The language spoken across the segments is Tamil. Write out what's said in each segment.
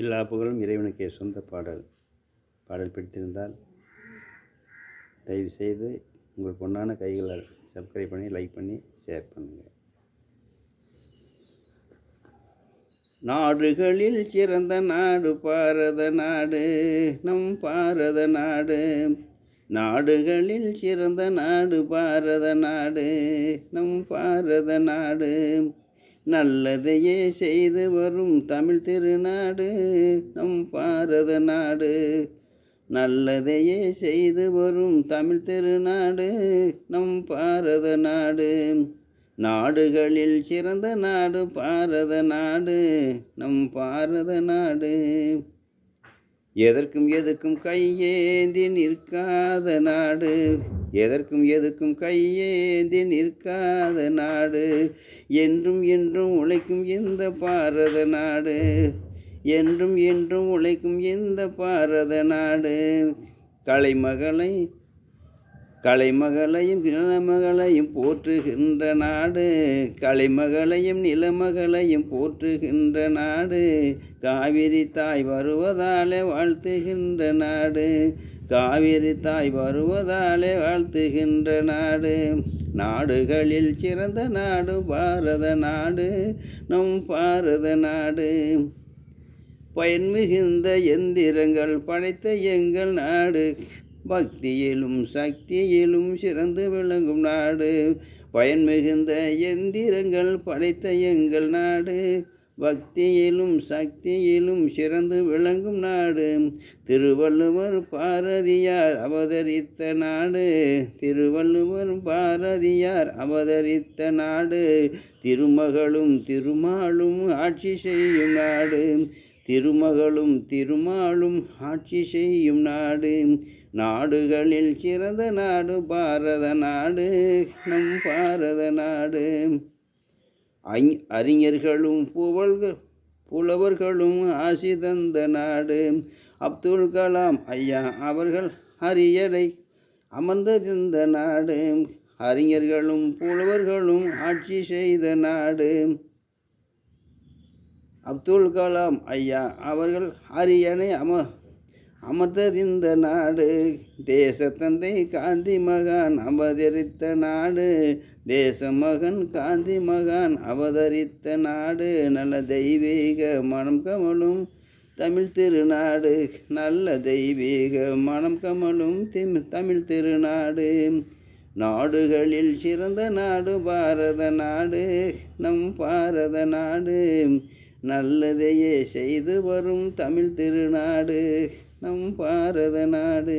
எல்லா புகழும் இறைவனுக்கே சொந்த பாடல். பாடல் பிடித்திருந்தால் தயவு செய்து உங்கள் பொண்ணான கைகளால் சப்ஸ்கிரைப் பண்ணி லைக் பண்ணி ஷேர் பண்ணுங்கள் நாடுகளில் சிறந்த நாடு பாரத நாடு நம் பாரத நாடு. நாடுகளில் சிறந்த நாடு பாரத நாடு நம் பாரத நாடு. நல்லதையே செய்து வரும் தமிழ் திருநாடு நம் பாரத நாடு. நல்லதையே செய்து வரும் தமிழ் திருநாடு நம் பாரத நாடு. நாடுகளில் சிறந்த நாடு பாரத நாடு நம் பாரத நாடு. எதற்கும் எதுக்கும் கையேந்தி நிற்காத நாடு. எதற்கும் எதுக்கும் கையேந்தி நிற்காத நாடு. என்றும் என்றும் உழைக்கும் இந்த பாரத நாடு. என்றும் என்றும் உழைக்கும் இந்த பாரத நாடு. கலைமகளை கலைமகளையும் நிலமகளையும் போற்றுகின்ற நாடு கலைமகளையும் நிலமகளையும் போற்றுகின்ற நாடு காவிரி தாய் வருவதாலே வாழ்த்துகின்ற நாடு காவிரி தாய் வருவதாலே வாழ்த்துகின்ற நாடு நாடுகளில் சிறந்த நாடு பாரத நாடு நம் பாரத நாடு. பயன்மிகுந்த எந்திரங்கள் படைத்த எங்கள் நாடு பக்தியிலும் சக்தியிலும் சிறந்து விளங்கும் நாடு. பயன் மிகுந்த எந்திரங்கள் படைத்த எங்கள் நாடு. பக்தியிலும் சக்தியிலும் சிறந்து விளங்கும் நாடு. திருவள்ளுவர் பாரதியார் அவதரித்த நாடு. திருவள்ளுவர் பாரதியார் அவதரித்த நாடு. திருமகளும் திருமாலும் ஆட்சி செய்யும் நாடு. திருமகளும் திருமாலும் ஆட்சி செய்யும் நாடு நாடுகளில் சிறந்த நாடு பாரத நாடு நம் பாரத நாடு. ஐ- அறிஞர்களும் புகழ்க புலவர்களும் ஆசி தந்த நாடு. அப்துல் கலாம் ஐயா அவர்கள் அரியணை அமர்ந்ததிந்த நாடு. அறிஞர்களும் புலவர்களும் ஆட்சி செய்த நாடு. அப்துல் கலாம் ஐயா அவர்கள் அரியணை அம அமர்ந்ததிந்த நாடு தேசத்தந்தை காந்தி மகான் அவதரித்த நாடு தேச மகன் காந்தி மகான் அவதரித்த நாடு நல்ல தெய்வீக மனம் கமலும் தமிழ் திருநாடு நல்ல தெய்வீக மனம் கமலும் தமிழ் திருநாடு. நாடுகளில் சிறந்த நாடு பாரத நாடு நம் பாரத நாடு. நல்லதையே செய்து வரும் தமிழ் திருநாடு நம் பாரத நாடு.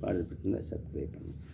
பாடல் பிடிச்சிருந்தா சப்ஸ்கிரைப் பண்ணுங்கள்